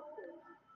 อ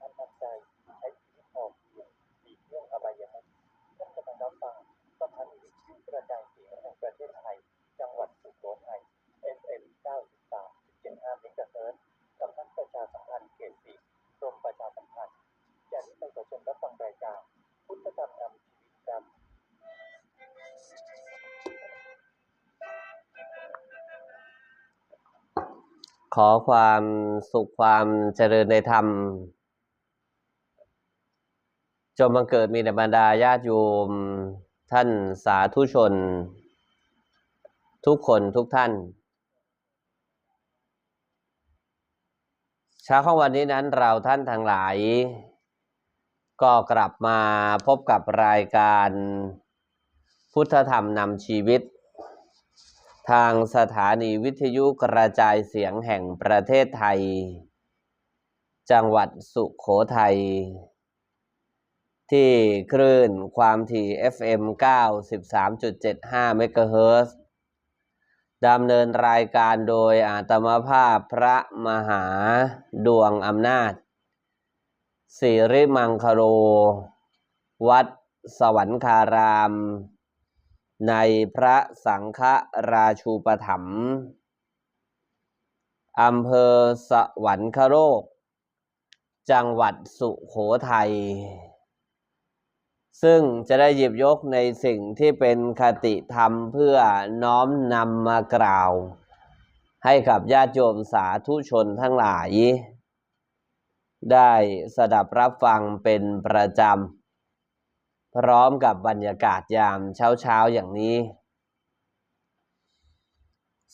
มีคุณธรรมนำใจ ใช้ชีวิตพอเพียงหลีกเลี่ยงอบายมุขท่านกำลังรับฟังสถานีวิทยุกระจายเสียงแห่งประเทศไทย จังหวัดสุโขทัย FM 93.75เมกะเฮิรตซ์สำนักประชาสัมพันธ์เขตสี่กรมประชาสัมพันธ์จากนี้ไปขอเชิญรับฟังรายการ พุทธธรรมนำชีวิตครับ ขอความสุขความเจริญในธรรม จงบังเกิดมีแด่บรรดาญาติโยม ท่านสาธุชน ทุกคนทุกท่านเช้าของวันนี้นั้นเราท่านทั้งหลาย ก็กลับมาพบกับรายการพุทธธรรมนำชีวิต ทางสถานีวิทยุกระจายเสียงแห่งประเทศไทย จังหวัดสุขโขทัย ที่คลื่นความถี่ FM 93.75เมกะเฮิรตซ์ดำเนินรายการโดยอาตมาภาพพระมหาดวงอำนาจสิริมังคโร วัดสวรรคาราม ในพระสังฆราชูปถัมภ์อำเภอสวรรคโลก จังหวัดสุโขทัย ซึ่งจะได้หยิบยกในสิ่งที่เป็นคติธรรมเพื่อน้อมนำมากล่าว ให้กับญาติโยมสาธุชนทั้งหลาย ได้สดับรับฟังเป็นประจำ พร้อมกับบรรยากาศยามเช้าๆอย่างนี้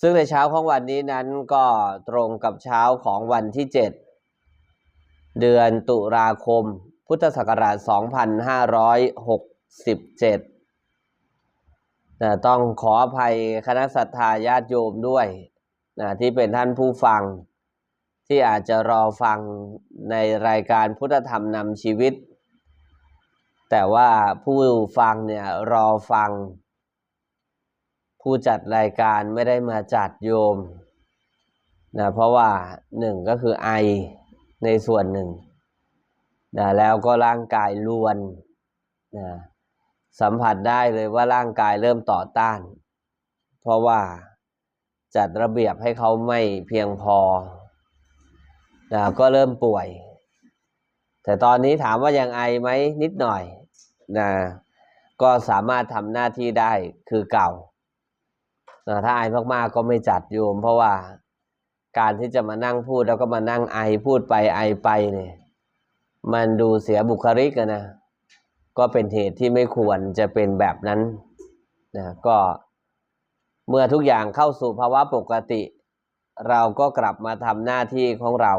ซึ่งในเช้าของวันนี้นั้นก็ตรงกับเช้าของวันที่ 7 เดือนตุลาคม พุทธศักราช 2567นะต้องขออภัยคณะศรัทธาญาติโยมด้วยนะที่เป็นท่านผู้ฟัง ที่อาจจะรอฟังในรายการพุทธธรรมนำชีวิต แต่ว่าผู้ฟังเนี่ยรอฟัง ผู้จัดรายการไม่ได้มาจัดโยมนะเพราะว่าหนึ่งก็คือไอในส่วนหนึ่ง นะแล้วก็ร่างกายลวนนะสัมผัสได้เลยว่าร่างกายเริ่มต่อต้าน เพราะว่าจัดระเบียบให้เขาไม่เพียงพอนะก็เริ่มป่วย แต่ตอนนี้ถามว่ายังไอไหมนิดหน่อยนะก็สามารถทำหน้าที่ได้คือเก่านะถ้าไอมากๆก็ไม่จัดโยม เพราะว่าการที่จะมานั่งพูดแล้วก็มานั่งไอพูดไปไอไปเนี่ย มันดูเสียบุคลิกะนะก็เป็นเหตุที่ไม่ควรจะเป็นแบบนั้นนะก็เมื่อทุกอย่างเข้าสู่ภาวะปกติ เราก็กลับมาทำหน้าที่ของเรา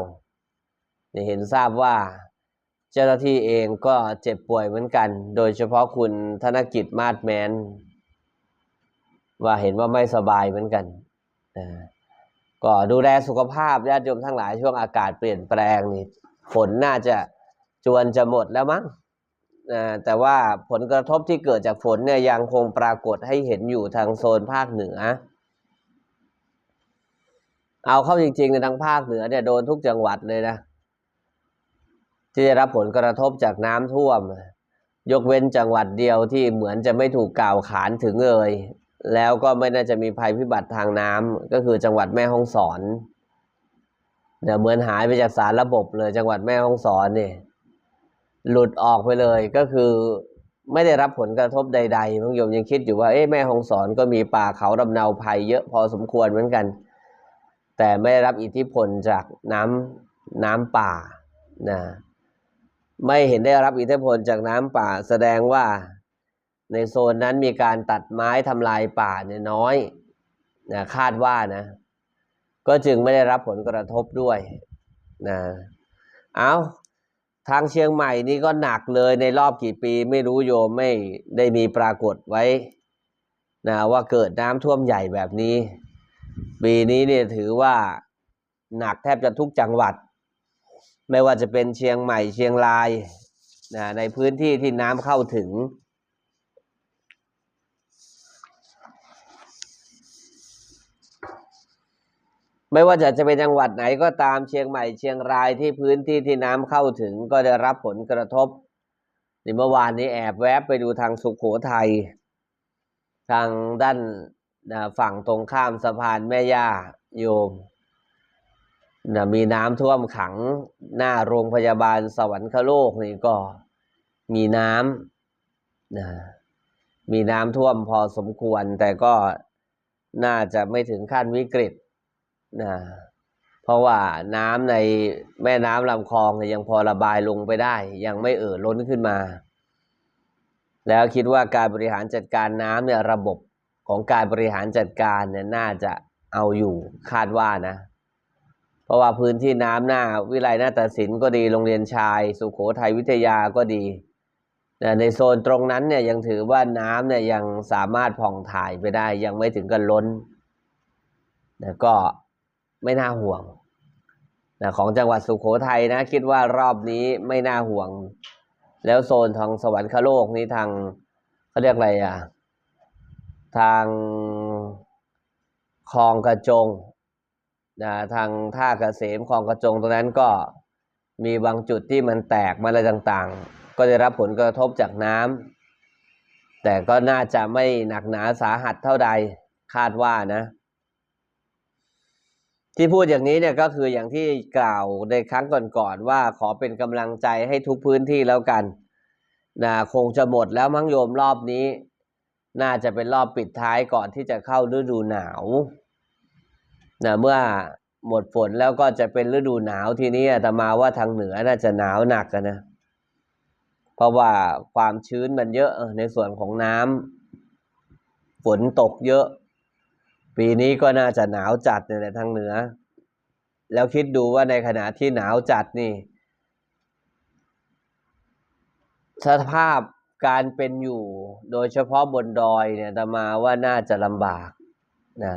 เห็นทราบว่าเจ้าหน้าที่เองก็เจ็บป่วยเหมือนกัน โดยเฉพาะคุณธนกิจมาดแมน ว่าเห็นว่าไม่สบายเหมือนกันนะก็ดูแลสุขภาพญาติโยมทั้งหลายช่วงอากาศเปลี่ยนแปลงนี่ฝนน่าจะ จวนจะหมดแล้วมั้งแต่ว่าผลกระทบที่เกิดจากฝนเนี่ยยังคงปรากฏให้เห็นอยู่ทางโซนภาคเหนือ เอาเข้าจริงๆในทางภาคเหนือเนี่ยโดนทุกจังหวัดเลยนะ ที่ได้รับผลกระทบจากน้ำท่วม ยกเว้นจังหวัดเดียวที่เหมือนจะไม่ถูกกล่าวขานถึงเลยแล้วก็ไม่น่าจะมีภัยพิบัติทางน้ำก็คือจังหวัดแม่ฮ่องสอนเนี่ยวเหมือนหายไปจากสารระบบเลยจังหวัดแม่ฮ่องสอนเนี่ย หลุดออกไปเลยก็คือไม่ได้รับผลกระทบใดๆพงโยมยังคิดอยู่ว่าเอ๊ะแม่ฮองสอนก็มีป่าเขาดำเนาภัยเยอะพอสมควรเหมือนกัน แต่ไม่ได้รับอิทธิพลจากน้น้ำป่านะไม่เห็นได้รับอิทธิพลจากน้ำป่า แสดงว่าในโซนนั้นมีการตัดไม้ทำลายป่าเนี่ยน้อยนะคาดว่านะ ก็จึงไม่ได้รับผลกระทบด้วยนะเอา ทางเชียงใหม่นี่ก็หนักเลยในรอบกี่ปีไม่รู้โยมไม่ได้มีปรากฏไว้นะว่าเกิดน้ำท่วมใหญ่แบบนี้ ปีนี้เนี่ยถือว่าหนักแทบจะทุกจังหวัด ไม่ว่าจะเป็นเชียงใหม่เชียงรายนะในพื้นที่ที่น้ำเข้าถึง ไม่ว่าจะจะเป็นจังหวัดไหนก็ตามเชียงใหม่เชียงรายที่พื้นที่ที่น้ำเข้าถึงก็ได้รับผลกระทบในเมื่อวานนี้แอบแวบไปดูทางสุขโขทัยทางด้านฝั่งตรงข้ามสะพานแม่ย่าโยมนะมีน้ำท่วมขังหน้าโรงพยาบาลสวรรคโลกนี่ก็มีน้ำนะมีน้ำท่วมพอสมควร แต่ก็น่าจะไม่ถึงขั้นวิกฤต นะเพราะว่าน้ำในแม่น้ำลำคลองยังพอระบายลงไปได้ ยังไม่เอ่อล้นขึ้นมา แล้วคิดว่าการบริหารจัดการน้ำเนี่ยระบบของการบริหารจัดการเนี่ยน่าจะเอาอยู่คาดว่านะ เพราะว่าพื้นที่น้ำหน้า วิไลนาฏศิลป์ก็ดีโรงเรียนชาย สุขโขทัยวิทยาก็ดีในโซนตรงนั้นเนี่ยยังถือว่าน้ำเนี่ยยังสามารถผ่องถ่ายไปได้ ยังไม่ถึงกับล้นนะก็ ไม่น่าห่วงนะของจังหวัดสุขโขทัยนะ คิดว่ารอบนี้ไม่น่าห่วง แล้วโซนทางสวรรคโลกนี้ทางเขาเรียกอะไรอะ ทางคลองกระจงนะทางท่าเกษมคลองกระจงตรงนั้นก็มีบางจุดที่มันแตกมาอะไรต่างๆ ก็ได้รับผลกระทบจากน้ำแต่ก็น่าจะไม่หนักหนาสาหัสเท่าใดคาดว่านะ ที่พูดอย่างนี้เนี่ยก็คืออย่างที่กล่าวในครั้งก่อนๆว่าขอเป็นกำลังใจให้ทุกพื้นที่แล้วกันนะคงจะหมดแล้วมั้งโยมรอบนี้ น่าจะเป็นรอบปิดท้ายก่อนที่จะเข้าฤดูหนาวนะเมื่อหมดฝนแล้วก็จะเป็นฤดูหนาวทีนี้อาตมาว่าทางเหนือน่าจะหนาวหนักนะ เพราะว่าความชื้นมันเยอะในส่วนของน้ำฝนตกเยอะ ปีนี้ก็น่าจะหนาวจัดเนี่ยแหละทางเหนือ แล้วคิดดูว่าในขณะที่หนาวจัดนี่ สภาพการเป็นอยู่โดยเฉพาะบนดอยเนี่ยตมาว่าน่าจะลำบากนะ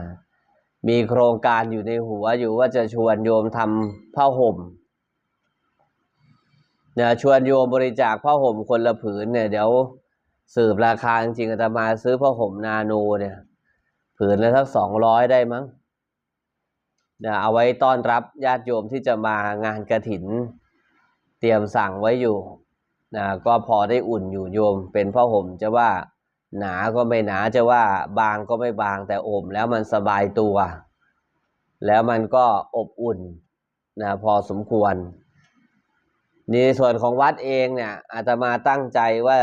มีโครงการอยู่ในหัวอยู่ว่าจะชวนโยมทำผ้าห่มเนี่ยชวนโยมบริจาคผ้าห่มคนละผืนเนี่ยเดี๋ยวสืบราคาจริงๆอาตมาซื้อผ้าห่มนาโนเนี่ย ผืนละสักสองร้อยได้มั้งนะเอาไว้ต้อนรับญาติโยมที่จะมางานกระถิน เตรียมสั่งไว้อยู่นะก็พอได้อุ่นอยู่โยม เป็นผ้าห่มจะว่าหนาก็ไม่หนาจะว่าบางก็ไม่บางแต่อบแล้วมันสบายตัว แล้วมันก็อบอุ่นนะพอสมควรในส่วนของวัดเองเนี่ยอาตมาตั้งใจว่า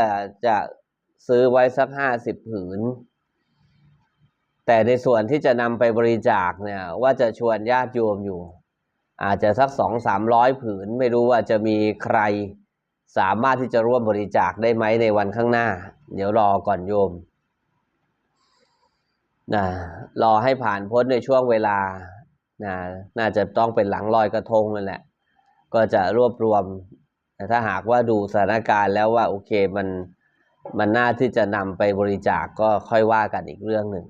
จะซื้อไว้สักห้าสิบผืน แต่ในส่วนที่จะนำไปบริจาคเนี่ยว่าจะชวนญาติโยมอยู่ อาจจะสักสองสามร้อยผืน ไม่รู้ว่าจะมีใครสามารถที่จะร่วมบริจาคได้ไหมในวันข้างหน้า เดี๋ยวรอก่อนโยมนะรอให้ผ่านพ้นในช่วงเวลานะน่าจะต้องเป็นหลังลอยกระทงนั่นแหละ ก็จะรวบรวมแต่ถ้าหากว่าดูสถานการณ์แล้วว่าโอเคมันมันน่าที่จะนำไปบริจาคกก็ค่อยว่ากันอีกเรื่องหนึ่ง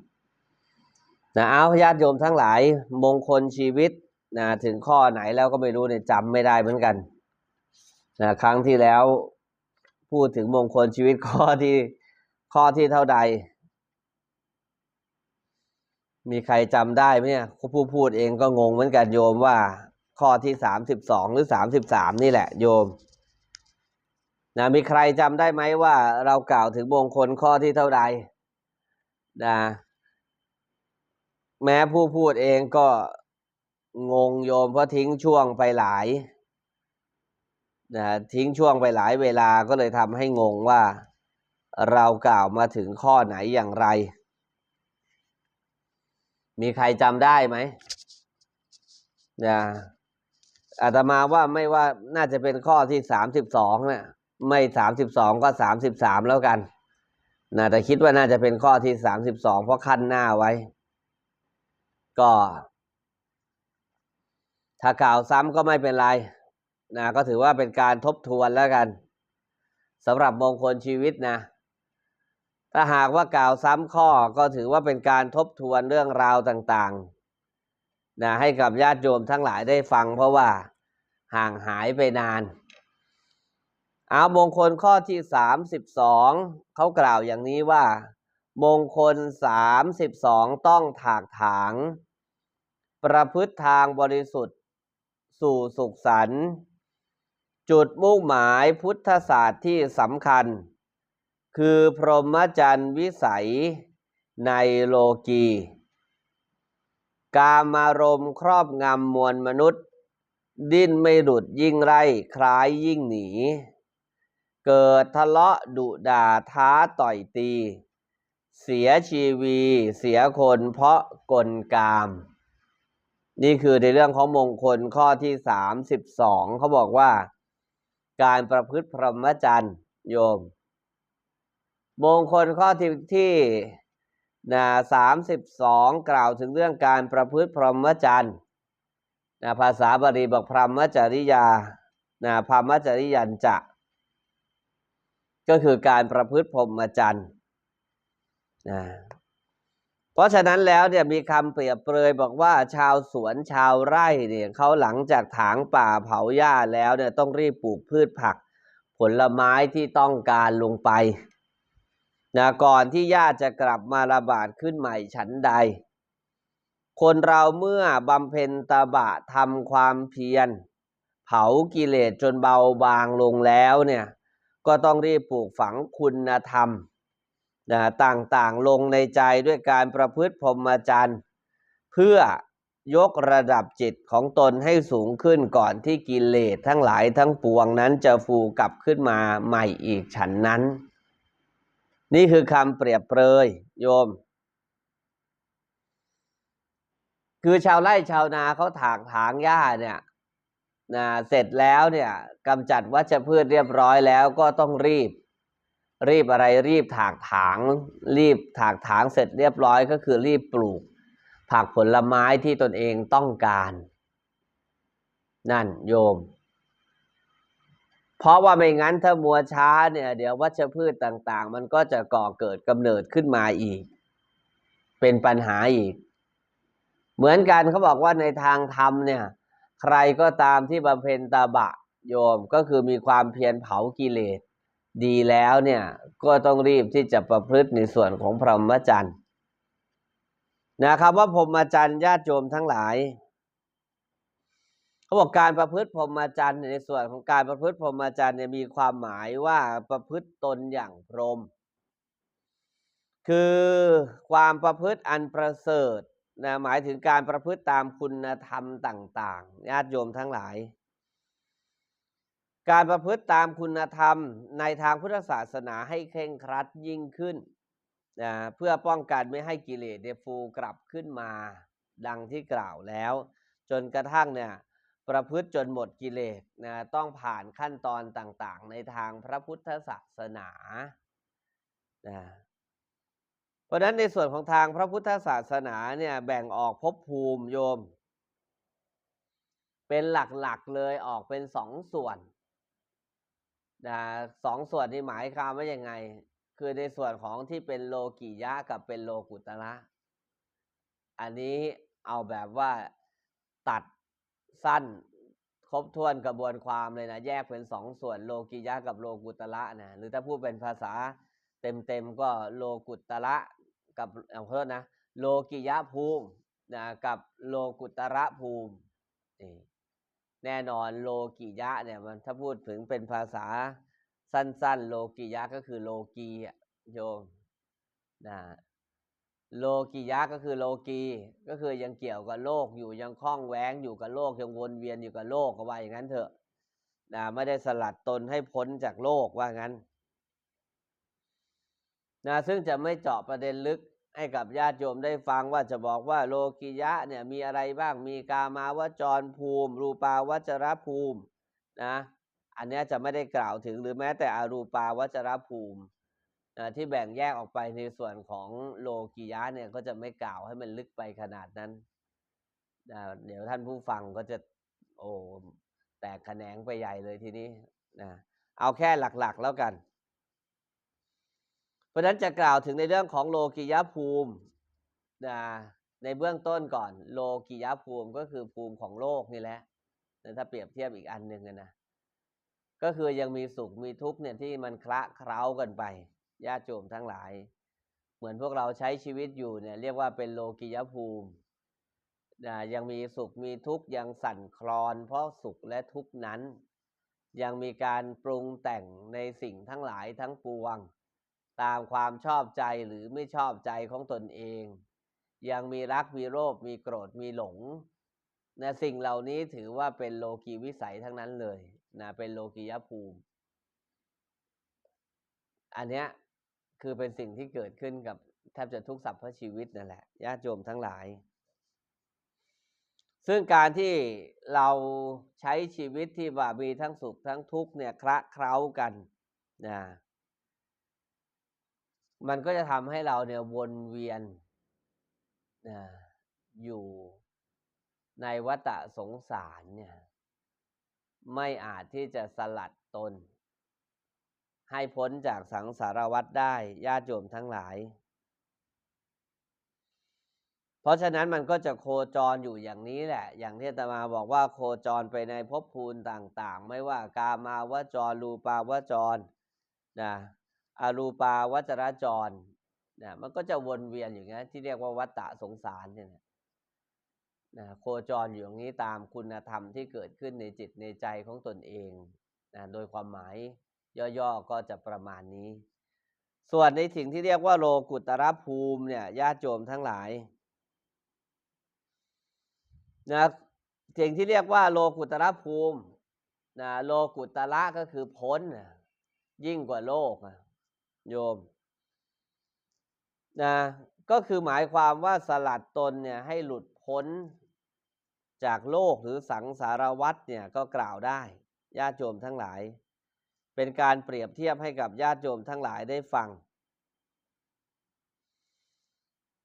นะเอาญาติโยมทั้งหลายมงคลชีวิตนะถึงข้อไหนแล้วก็ไม่รู้เนี่ยจำไม่ได้เหมือนกันนะครั้งที่แล้วพูดถึงมงคลชีวิตข้อที่ข้อที่เท่าใด มีใครจำได้ไหมเนี่ยผู้พูดเองก็งงเหมือนกันโยมว่า ข้อที่สามสิบสองหรือสามสิบสามนี่แหละโยมนะมีใครจำได้ไหมว่าเรากล่าวถึงมงคลข้อที่เท่าใดนะ แม้ผู้พูดเองก็งงโยมเพราะทิ้งช่วงไปหลายนะทิ้งช่วงไปหลายเวลาก็เลยทำให้งงว่า เรากล่าวมาถึงข้อไหนอย่างไร มีใครจำได้ไหมนะอาตมาว่าไม่ว่าน่าจะเป็นข้อที่สามสิบสองเนี่ยไม่สามสิบสองก็สามสิบสามแล้วกันนะแต่คิดว่าน่าจะเป็นข้อที่สามสิบสองเพราะขั้นหน้าไว้ ก็ ถ้ากล่าวซ้ำก็ไม่เป็นไรนะก็ถือว่าเป็นการทบทวนแล้วกันสำหรับมงคลชีวิตนะ ถ้าหากว่ากล่าวซ้ำข้อก็ถือว่าเป็นการทบทวนเรื่องราวต่างๆนะให้กับญาติโยมทั้งหลายได้ฟังเพราะว่าห่างหายไปนาน เอามงคลข้อที่สามสิบสองเขากล่าวอย่างนี้ว่า มงคลสามสิบสองต้องถากถาง ประพฤติทางบริสุทธิ์ สู่สุขสันต์จุดมุ่งหมายพุทธศาสตร์ที่สำคัญ คือพรหมจรรย์วิสัยในโลกี กามารมณ์ครอบงำมวลมนุษย์ ดิ้นไม่หลุดยิ่งไร่คล้ายยิ่งหนี เกิดทะเลาะดุด่าท้าต่อยตี เสียชีวี เสียคนเพราะกลกาม นี่คือในเรื่องของมงคลข้อที่สามสิบสองเขาบอกว่า การประพฤติพรหมจรรย์โยม มงคลข้อที่ที่นะสามสิบสองกล่าวถึงเรื่องการประพฤติพรหมจรรย์นะภาษาบาลีบอกพรหมจริยานะพรหมจริยันจะ ก็คือการประพฤติพรหมจรรย์นะ เพราะฉะนั้นแล้วเนี่ยมีคำเปรียบเปรยบอกว่าชาวสวนชาวไร่เนี่ยเขาหลังจากถางป่าเผาหญ้าแล้วเนี่ยต้องรีบปลูกพืชผัก ผลไม้ที่ต้องการลงไปนะก่อนที่หญ้าจะกลับมาระบาดขึ้นใหม่ฉันใด คนเราเมื่อบำเพ็ญตบะทำความเพียร เผากิเลสจนเบาบางลงแล้วเนี่ยก็ต้องรีบปลูกฝังคุณธรรม นะต่างๆลงในใจด้วยการประพฤติพรหมจรรย์เพื่อยกระดับจิตของตนให้สูงขึ้นก่อนที่กิเลสทั้งหลายทั้งปวงนั้นจะฟูกลับขึ้นมาใหม่อีกฉันนั้น นี่คือคำเปรียบเปรยโยม คือชาวไร่ชาวนาเขาถากถางหญ้าเนี่ยนะเสร็จแล้วเนี่ยกำจัดวัชพืชเรียบร้อยแล้วก็ต้องรีบ รีบอะไรรีบถากถาง รีบถากถางเสร็จเรียบร้อยก็คือรีบปลูก ผักผลไม้ที่ตนเองต้องการ นั่นโยม เพราะว่าไม่งั้นถ้ามัวช้าเนี่ย เดี๋ยววัชพืชต่าง ๆ มันก็จะก่อเกิดกำเนิดขึ้นมาอีก เป็นปัญหาอีก เหมือนกันเขาบอกว่าในทางธรรมเนี่ย ใครก็ตามที่บำเพ็ญตาบะโยมก็คือมีความเพียรเผากิเลส ดีแล้วเนี่ยก็ต้องรีบที่จะประพฤติในส่วนของพรหมจรรย์นะครับว่าพรหมจรรย์ญาติโยมทั้งหลายเขาบอกการประพฤติพรหมจรรย์ในส่วนของการประพฤติพรหมจรรย์เนี่ยมีความหมายว่าประพฤติตนอย่างพรหมคือความประพฤติอันประเสริฐนะหมายถึงการประพฤติตามคุณธรรมต่าง ๆ ญาติโยมทั้งหลาย การประพฤติตามคุณธรรมในทางพุทธศาสนาให้เคร่งครัดยิ่งขึ้นนะเพื่อป้องกันไม่ให้กิเลสเนี่ยฟูกลับขึ้นมาดังที่กล่าวแล้ว จนกระทั่งเนี่ยประพฤติจนหมดกิเลสนะต้องผ่านขั้นตอนต่างๆ ในทางพระพุทธศาสนานะเพราะฉะนั้นในส่วนของทางพระพุทธศาสนาเนี่ยแบ่งออกภพภูมิโยม เป็นหลักๆเลยออกเป็นสองส่วน นะสองส่วนที่หมายความว่ายังไง คือในส่วนของที่เป็นโลกิยะกับเป็นโลกุตระอันนี้เอาแบบว่าตัดสั้นครบถ้วนกระบวนความเลยนะแยกเป็นสองส่วนโลกิยะกับโลกุตระนะหรือถ้าพูดเป็นภาษาเต็มๆก็โลกุตระกับเอาเพิ่มนะโลกิยะภูมินะกับโลกุตระภูมินี่ แน่นอนโลกิยะเนี่ยมันถ้าพูดถึงเป็นภาษาสั้น ๆ โลกิยะก็คือโลกีโยมนะโลกิยะก็คือโลกีก็คือยังเกี่ยวกับโลกอยู่ยังคล้องแว้งอยู่กับโลกยังวนเวียนอยู่กับโลกก็ว่าอย่างนั้นเถอะนะไม่ได้สลัดตนให้พ้นจากโลกว่างั้นนะซึ่งจะไม่เจาะประเด็นลึก ให้กับญาติโยมได้ฟังว่าจะบอกว่าโลกิยะเนี่ยมีอะไรบ้างมีกามาวจรภูมิ รูปาวจรภูมินะอันนี้จะไม่ได้กล่าวถึงหรือแม้แต่อรูปาวจรภูมินะที่แบ่งแยกออกไปในส่วนของโลกิยะเนี่ยก็จะไม่กล่าวให้มันลึกไปขนาดนั้นนะเดี๋ยวท่านผู้ฟังก็จะโอ้แตกแขนงไปใหญ่เลยทีนี้นะเอาแค่หลักๆแล้วกัน ราะฉะนั้นจะกล่าวถึงในเรื่องของโลกิยภูมินะในเบื้องต้นก่อน โลกิยภูมิก็คือภูมิของโลกนี่แหละแต่ถ้าเปรียบเทียบอีกอันหนึ่งนะก็คือยังมีสุขมีทุกข์เนี่ยที่มันคละเคล้ากันไปญาติโยมทั้งหลาย เหมือนพวกเราใช้ชีวิตอยู่เนี่ยเรียกว่าเป็นโลกิยภูมินะยังมีสุขมีทุกข์ยังสั่นคลอน เพราะสุขและทุกข์นั้น ยังมีการปรุงแต่งในสิ่งทั้งหลายทั้งปวง ตามความชอบใจหรือไม่ชอบใจของตนเอง ยังมีรักมีโลภมีโกรธมีหลงนะสิ่งเหล่านี้ถือว่าเป็นโลกีวิสัยทั้งนั้นเลยนะเป็นโลกียภูมิ อันเนี้ยคือเป็นสิ่งที่เกิดขึ้นกับแทบจะทุกสรรพชีวิตนั่นแหละญาติโยมทั้งหลาย ซึ่งการที่เราใช้ชีวิตที่ว่ามีทั้งสุขทั้งทุกข์เนี่ยคละเคล้ากันนะ มันก็จะทำให้เราเนี่ยวนเวียนนะอยู่ในวัฏสงสารเนี่ยไม่อาจที่จะสลัดตน ให้พ้นจากสังสารวัฏได้ญาติโยมทั้งหลาย เพราะฉะนั้นมันก็จะโคจรอยู่อย่างนี้แหละ อย่างที่ตมาบอกว่าโคจรไปในภพภูมิต่าง ๆ ไม่ว่ากามาวจรรูปาวจรนะ อรูปาวัจรจรนะมันก็จะวนเวียนอย่างนี้ที่เรียกว่าวัฏฏะสงสารเนี่ยนะนะโคจรอยู่อย่างนี้ตามคุณธรรมที่เกิดขึ้นในจิตในใจของตนเองนะโดยความหมายย่อๆก็จะประมาณนี้ ส่วนในสิ่งที่เรียกว่าโลกุตรภูมิเนี่ยญาติโยมทั้งหลายนะสิ่งที่เรียกว่าโลกุตรภูมินะโลกุตระก็คือพ้น ยิ่งกว่าโลกอะ โยมนะก็คือหมายความว่าสลัดตนเนี่ยให้หลุดพ้นจากโลกหรือสังสารวัฏเนี่ยก็กล่าวได้ญาติโยมทั้งหลาย เป็นการเปรียบเทียบให้กับญาติโยมทั้งหลายได้ฟัง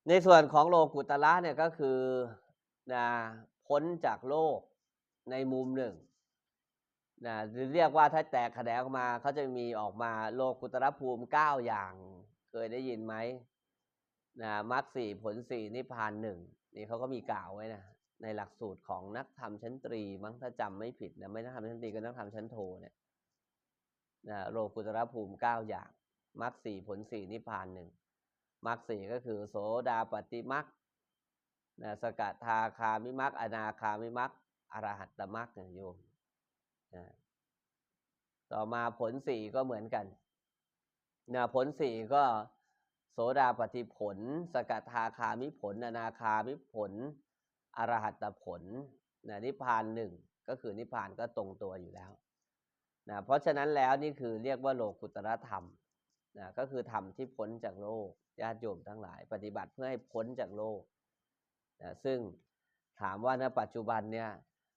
ในส่วนของโลกุตละเนี่ยก็คือนะพ้นจากโลกในมุมหนึ่ง นะเรียกว่าถ้าแตกแขนงออกมาเขาจะมีออกมาโลกุตรภูมิเก้าอย่าง เคยได้ยินไหมนะมรรคสี่ผลสี่นิพพานหนึ่งนี่เขาก็มีกล่าวไว้นะในหลักสูตรของนักธรรมชั้นตรี มั้งถ้าจำไม่ผิดนะไม่นักธรรมชั้นตรีก็นักธรรมชั้นโทเนี่ยนะโลกุตรภูมิเก้าอย่างมรรคสี่ผลสี่นิพพานหนึ่งมรรคสี่ก็คือ โสดาปฏิมรรคนะสกทาคามิมรรคอนาคามิมรรคอรหัตตมรรคเนี่ยโยม นะต่อมาผลสี่ก็เหมือนกันนะผลสี่ก็โสดาปฏิผล สกทาคามิผล อนาคามิผล อรหัตผลนะนิพพานหนึ่งก็คือนิพพานก็ตรงตัวอยู่แล้วนะเพราะฉะนั้นแล้วนี่คือเรียกว่าโลกุตรธรรมนะก็คือธรรมที่พ้นจากโลกญาติโยมทั้งหลาย ปฏิบัติเพื่อให้พ้นจากโลกนะซึ่งถามว่าณปัจจุบันเนี่ย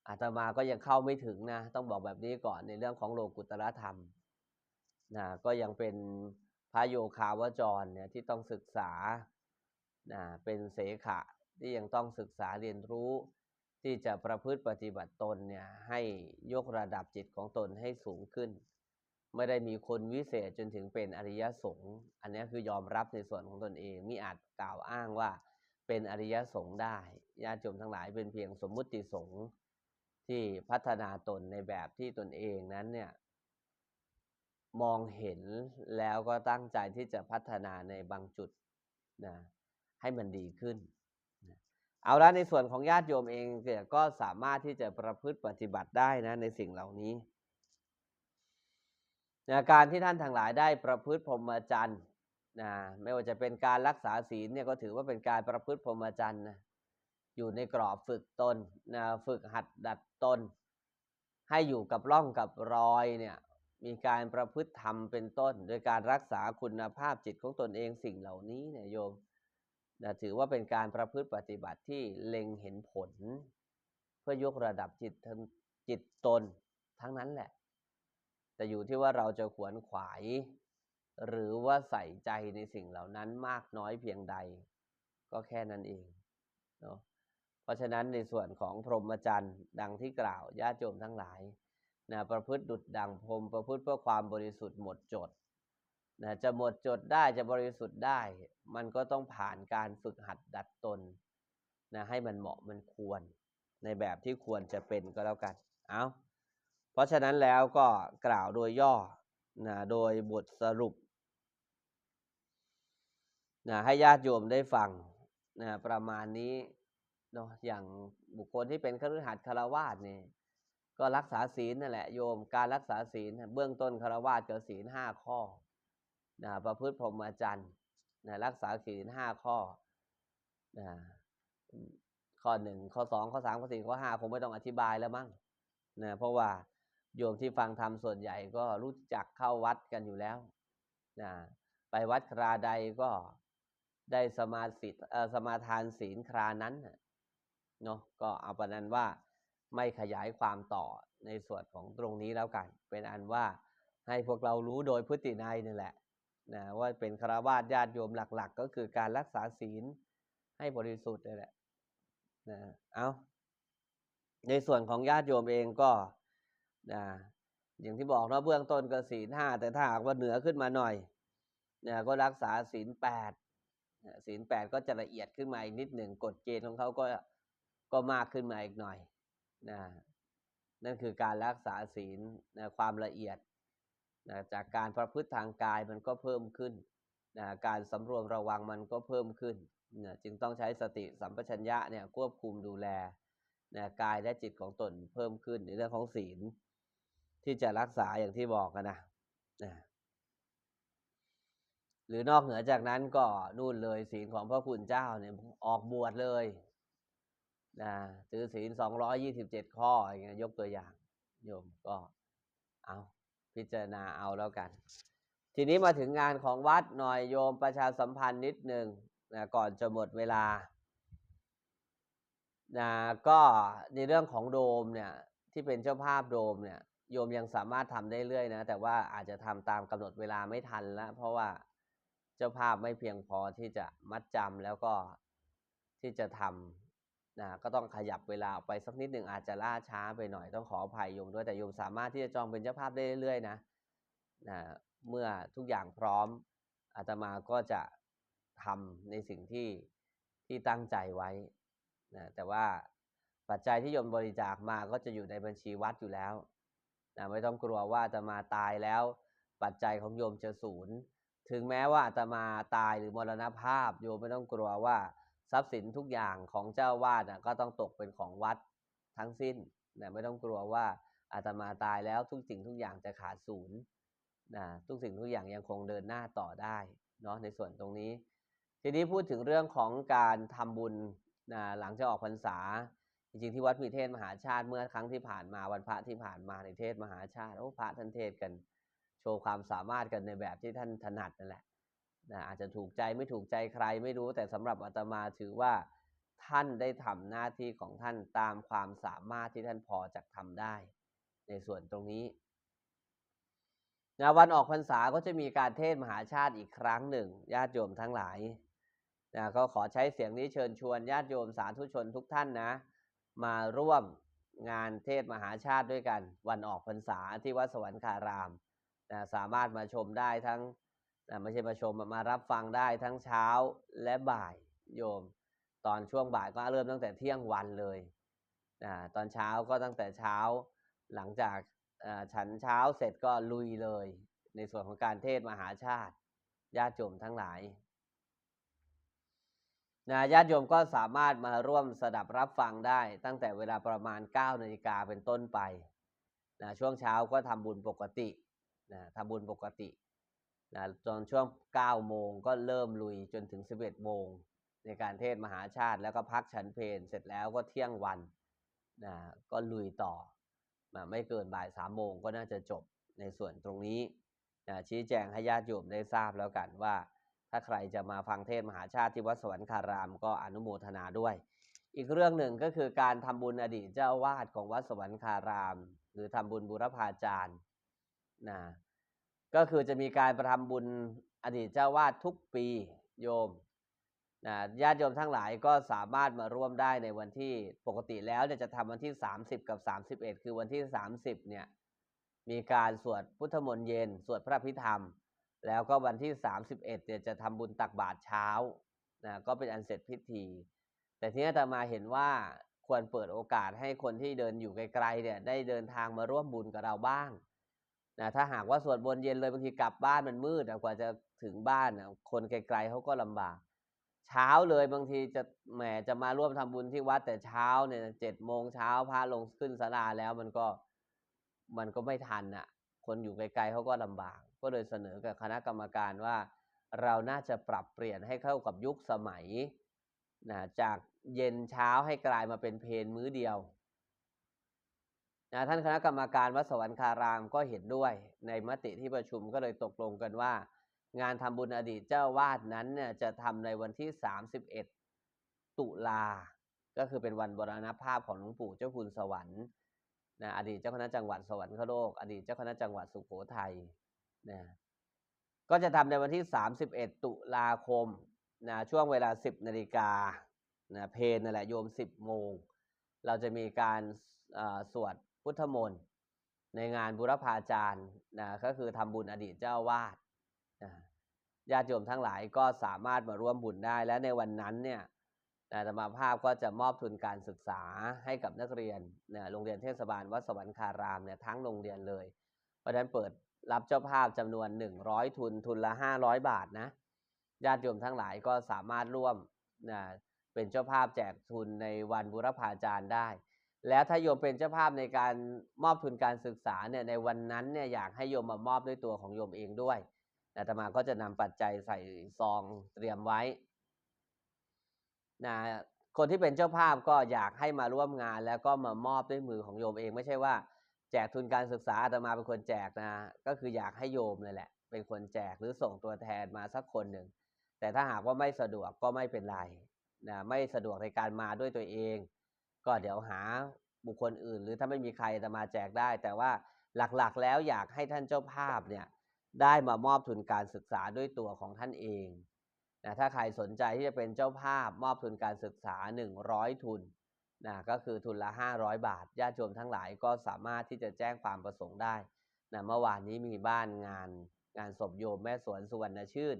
อาตมาก็ยังเข้าไม่ถึงนะต้องบอกแบบนี้ก่อนในเรื่องของโลกุตรธรรมนะก็ยังเป็นพระโยคาวจรเนี่ยที่ต้องศึกษานะเป็นเสขะที่ยังต้องศึกษาเรียนรู้ ที่จะประพฤติปฏิบัติตนเนี่ยให้ยกระดับจิตของตนให้สูงขึ้น ไม่ได้มีคนวิเศษจนถึงเป็นอริยสงฆ์อันนี้คือยอมรับในส่วนของตนเองมิอาจกล่าวอ้างว่าเป็นอริยสงฆ์ได้ญาติโยมทั้งหลายเป็นเพียงสมมุติสงฆ์ ที่พัฒนาตนในแบบที่ตนเองนั้นเนี่ยมองเห็นแล้วก็ตั้งใจที่จะพัฒนาในบางจุดนะให้มันดีขึ้น เอาละในส่วนของญาติโยมเองเก็สามารถที่จะประพฤติปฏิบัติได้นะในสิ่งเหล่านี้นะการที่ท่านทั้งหลายได้ประพฤติพรหมจรรย์นะไม่ว่าจะเป็นการรักษาศีลเนี่ยก็ถือว่าเป็นการประพฤติพรหมจรรย์นะ อยู่ในกรอบฝึกตนนะฝึกหัดดัดตน ให้อยู่กับร่องกับรอยเนี่ยมีการประพฤติธรรมเป็นต้น โดยการรักษาคุณภาพจิตของตนเองสิ่งเหล่านี้เนี่ยโยมนะถือว่าเป็นการประพฤติปฏิบัติที่เล็งเห็นผล เพื่อยกระดับจิตจิตตนทั้งนั้นแหละ แต่อยู่ที่ว่าเราจะขวนขวาย หรือว่าใส่ใจในสิ่งเหล่านั้นมากน้อยเพียงใด ก็แค่นั้นเองเนาะ เพราะฉะนั้นในส่วนของพรหมจรรย์ดังที่กล่าวญาติโยมทั้งหลายนะประพฤติดุจดังพรหมประพฤติเพื่อความบริสุทธิ์หมดจดนะจะหมดจดได้จะบริสุทธิ์ได้ มันก็ต้องผ่านการฝึกหัดดัดตนนะให้มันเหมาะมันควร ในแบบที่ควรจะเป็นก็แล้วกันเอาเพราะฉะนั้นแล้วก็กล่าวโดยย่อนะโดยบทสรุปนะให้ญาติโยมได้ฟังนะประมาณนี้ เนาะอย่างบุคคลที่เป็นคฤหัสถ์คารวาสเนี่ยก็รักษาศีลนั่นแหละโยมการรักษาศีลเบื้องต้นคารวาสก็ศีลห้าข้อนะประพฤติพรหมจรรย์นะรักษาศีลห้าข้อนะข้อหนึ่งข้อสองข้อสามข้อสี่ข้อห้าคงไม่ต้องอธิบายแล้วมั้งนะเพราะว่าโยมที่ฟังธรรมส่วนใหญ่ก็รู้จักเข้าวัดกันอยู่แล้วนะไปวัดคราใดก็ได้สมาสิทสมาทานศีลครานั้น เนาะก็เอาประนันว่าไม่ขยายความต่อในส่วนของตรงนี้แล้วกัน เป็นอันว่าให้พวกเรารู้โดยพฤตินัยนี่แหละนะว่าเป็นคราวาสญาติโยมหลัก ๆ ก็คือการรักษาศีลให้บริสุทธิ์นี่แหละนะเอาในส่วนของญาติโยมเองก็นะอย่างที่บอกเนาะเบื้องต้นก็ศีลห้าแต่ถ้าหากว่าเหนือขึ้นมาหน่อยนะก็รักษาศีลแปดศีลแปดก็จะละเอียดขึ้นมาอีกนิดหนึ่งกฎเกณฑ์ของเขาก็ ก็มากขึ้นมาอีกหน่อยนะนั่นคือการรักษาศีลนะความละเอียดนะจากการประพฤติทางกายมันก็เพิ่มขึ้นนะการสำรวมระวังมันก็เพิ่มขึ้นนะจึงต้องใช้สติสัมปชัญญะเนี่ยควบคุมดูแลนะกายและจิตของตนเพิ่มขึ้นในเรื่องของศีล ที่จะรักษาอย่างที่บอกกันนะนะหรือนอกเหนือจากนั้นก็นู่นเลยศีลของพระคุณเจ้าเนี่ยออกบวชเลย นะถือศีลสองร้อยี่สิบเจ็ดข้ออย่างเงี้ยยกตัวอย่างโยมก็เอาพิจารณาเอาแล้วกัน ทีนี้มาถึงงานของวัดหน่อยโยมประชาสัมพันธ์นิดหนึ่งนะก่อนจะหมดเวลานะก็ในเรื่องของโดมเนี่ยที่เป็นเจ้าภาพโดมเนี่ยโยมยังสามารถทำได้เรื่อยนะ แต่ว่าอาจจะทำตามกำหนดเวลาไม่ทันแล้ว เพราะว่าเจ้าภาพไม่เพียงพอที่จะมัดจำแล้วก็ที่จะทำ นะก็ต้องขยับเวลาออกไปสักนิดหนึ่งอาจจะล่าช้าไปหน่อยต้องขออภัยโยมด้วยแต่โยมสามารถที่จะจองเป็นเจ้าภาพได้เรื่อยๆนะนะเมื่อทุกอย่างพร้อมอาตมาก็จะทำในสิ่งที่ที่ตั้งใจไว้นะแต่ว่าปัจจัยที่โยมบริจาคมาก็จะอยู่ในบัญชีวัดอยู่แล้วนะไม่ต้องกลัวว่าจะมาตายแล้ว ปัจจัยของโยมจะศูนย์ถึงแม้ว่าอาตมาตายหรือมรณภาพ โยมไม่ต้องกลัวว่า ทรัพย์สินทุกอย่างของเจ้าวาดก็ต้องตกเป็นของวัดทั้งสิ้นนะไม่ต้องกลัวว่าอาตมาตายแล้วทุกสิ่งทุกอย่างจะขาดศูนย์นะทุกสิ่งทุกอย่างยังคงเดินหน้าต่อได้เนาะในส่วนตรงนี้ ทีนี้พูดถึงเรื่องของการทำบุญนะหลังจากออกพรรษา จริงๆที่วัดมีเทศมหาชาติเมื่อครั้งที่ผ่านมาวันพระที่ผ่านมาในเทศมหาชาติโอ้พระท่านเทศกัน โชว์ความสามารถกันในแบบที่ท่านถนัดนั่นแหละ นะอาจจะถูกใจไม่ถูกใจใครไม่รู้แต่สำหรับอาตมาถือว่าท่านได้ทำหน้าที่ของท่านตามความสามารถที่ท่านพอจะทำได้ ในส่วนตรงนี้นะวันออกพรรษาก็จะมีการเทศมหาชาติอีกครั้งหนึ่งญาติโยมทั้งหลายนะก็ขอใช้เสียงนี้เชิญชวนญาติโยมสาธุชนทุกท่านนะ มาร่วมงานเทศมหาชาติด้วยกัน วันออกพรรษาที่วัดสวรรคารามนะสามารถมาชมได้ทั้ง นะไม่ใช่มาชมมารับฟังได้ทั้งเช้าและบ่ายโยม ตอนช่วงบ่ายก็เริ่มตั้งแต่เที่ยงวันเลยนะตอนเช้าก็ตั้งแต่เช้าหลังจากฉันเช้าเสร็จก็ลุยเลย ในส่วนของการเทศมหาชาติญาติโยมทั้งหลายนะญาติโยมก็สามารถมาร่วมสดับรับฟังได้ตั้งแต่เวลาประมาณ9นาฬิกาเป็นต้นไปนะช่วงเช้าก็ทำบุญปกตินะทำบุญปกติ นะตอนช่วง 9 โมงก็เริ่มลุยจนถึง 11 โมง ในการเทศมหาชาติแล้วก็พักฉันเพลเสร็จแล้วก็เที่ยงวันนะก็ลุยต่อนะไม่เกินบ่ายสามโมงก็น่าจะจบในส่วนตรงนี้นะชี้แจงให้ญาติโยมได้ทราบแล้วกันว่า ถ้าใครจะมาฟังเทศมหาชาติที่วัดสวรรคาราม ก็อนุโมทนาด้วย อีกเรื่องหนึ่งก็คือการทำบุญอดีตเจ้าวาสของวัดสวรรคาราม หรือทำบุญบุรพาจารย์นะ ก็คือจะมีการประทำบุญอดีตเจ้าวาสทุกปีโยมนะญาติโยมทั้งหลายก็สามารถมาร่วมได้ในวันที่ปกติแล้วเนี่ยจะทำวันที่ 30 กับ 31 คือวันที่ 30เนี่ยมีการสวดพุทธมนต์เย็น สวดพระพิธรรม แล้วก็วันที่ 31เนี่ยจะทำบุญตักบาตรเช้านะก็เป็นอันเสร็จพิธี แต่ทีนี้อาตมาเห็นว่าควรเปิดโอกาสให้คนที่เดินอยู่ไกลๆเนี่ยได้เดินทางมาร่วมบุญกับเราบ้าง นะถ้าหากว่าสวดบนเย็นเลยบางทีกลับบ้านมันมืดกว่าจะถึงบ้านอะคนไกลๆเขาก็ลำบาก เช้าเลยบางทีจะแหมจะมาร่วมทำบุญที่วัดแต่เช้าเนี่ยเจ็ดโมงเช้าพระลงขึ้นศาลาแล้วมันก็มันก็ไม่ทันอะ คนอยู่ไกลๆเขาก็ลำบาก ก็เลยเสนอกับคณะกรรมการว่าเราน่าจะปรับเปลี่ยนให้เข้ากับยุคสมัยนะจากเย็นเช้าให้กลายมาเป็นเพนมื้อเดียว นะท่านคณะกรรมการวัดสวรรคารามก็เห็นด้วย ในมติที่ประชุมก็เลยตกลงกันว่า งานทำบุญอดีตเจ้าวาดนั้นเนี่ยจะทำในวันที่ 31 ตุลา ก็คือเป็นวันบรณภาพของหลวงปู่เจ้าคุณสวรรค์นะอดีตเจ้าคณะจังหวัดสวรรคโลก อดีตเจ้าคณะจังหวัดสุโขทัยนะก็จะทำในวันที่ 31 ตุลาคมนะช่วงเวลา 10นาฬิกานะเพนนั่นแหละโยม 10โมงเราจะมีการสวด พุทธมนต์ในงานบุรพาจารย์นะก็คือทำบุญอดีตเจ้าวาดนะญาติโยมทั้งหลายก็สามารถมาร่วมบุญได้ และในวันนั้นเนี่ยอาตมาภาพก็จะมอบทุนการศึกษาให้กับนักเรียนนี่ยโรงเรียนเทศบาลวัดสวรรคารามเนี่ยทั้งโรงเรียนเลย เพราะฉะนั้นเปิดรับเจ้าภาพจำนวน 100 ทุนทุนละ 500 บาทนะญาติโยมทั้งหลายก็สามารถร่วมนะเป็นเจ้าภาพแจกทุนในวันบุรพาจารย์ได้ แล้วถ้าโยมเป็นเจ้าภาพในการมอบทุนการศึกษาเนี่ยในวันนั้นเนี่ยอยากให้โยมมามอบด้วยตัวของโยมเองด้วยอาตมาก็จะนำปัจจัยใส่ซองเตรียมไว้นะคนที่เป็นเจ้าภาพก็อยากให้มาร่วมงาน แล้วก็มามอบด้วยมือของโยมเอง ไม่ใช่ว่า แจกทุนการศึกษาอาตมาเป็นคนแจกนะ ก็คืออยากให้โยมเลยแหละ เป็นคนแจกหรือส่งตัวแทนมาสักคนหนึ่งแต่ถ้าหากว่าไม่สะดวกก็ไม่เป็นไรนะไม่สะดวกในการมาด้วยตัวเอง ก็เดี๋ยวหาบุคคลอื่น หรือถ้าไม่มีใครอาตมาแจกได้ แต่ว่าหลักๆแล้วอยากให้ท่านเจ้าภาพเนี่ยได้มามอบทุนการศึกษาด้วยตัวของท่านเองนะถ้าใครสนใจที่จะเป็นเจ้าภาพมอบทุนการศึกษา 100 ทุนนะก็คือทุนละ 500 บาทญาติโยมทั้งหลายก็สามารถที่จะแจ้งความประสงค์ได้นะเมื่อวานนี้มีบ้านงานงานศพโยมแม่สวนสุวรรณชื่น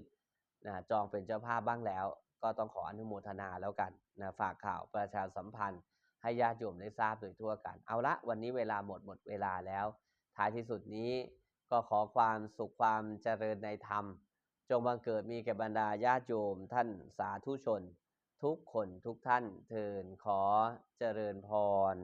นะจองเป็นเจ้าภาพบ้างแล้ว ก็ต้องขออนุโมทนาแล้วกันนะฝากข่าวประชาสัมพันธ์ ให้ญาติโยมได้ทราบโดยทั่วกัน เอาละวันนี้เวลาหมดหมดเวลาแล้ว ท้ายที่สุดนี้ก็ขอความสุขความเจริญในธรรม จงบังเกิดมีแก่บรรดาญาติโยมท่านสาธุชน ทุกคนทุกท่านเทินขอเจริญพร